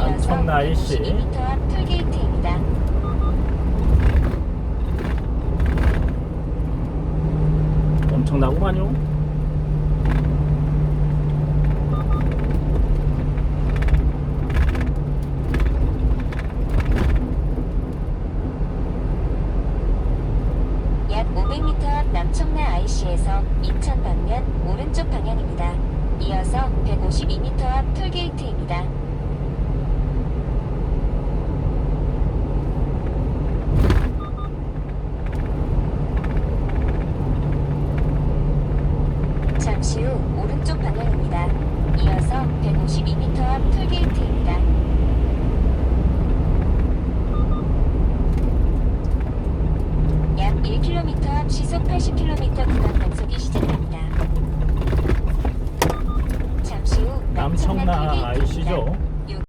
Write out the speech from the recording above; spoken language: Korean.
남청라 이어서 IC 152m 앞 톨게이트입니다. 엄청나구만요. 약 500m 앞 남청라 IC에서 인천 방면 오른쪽 방향입니다. 이어서 152m 앞 톨게이트입니다. 잠시 후 오른쪽 방향입니다. 이어서 152m 앞 톨게이트입니다. 약 1km 앞 시속 80km 구간 단속이 시작합니다. 잠시 후 남청라 아이씨죠?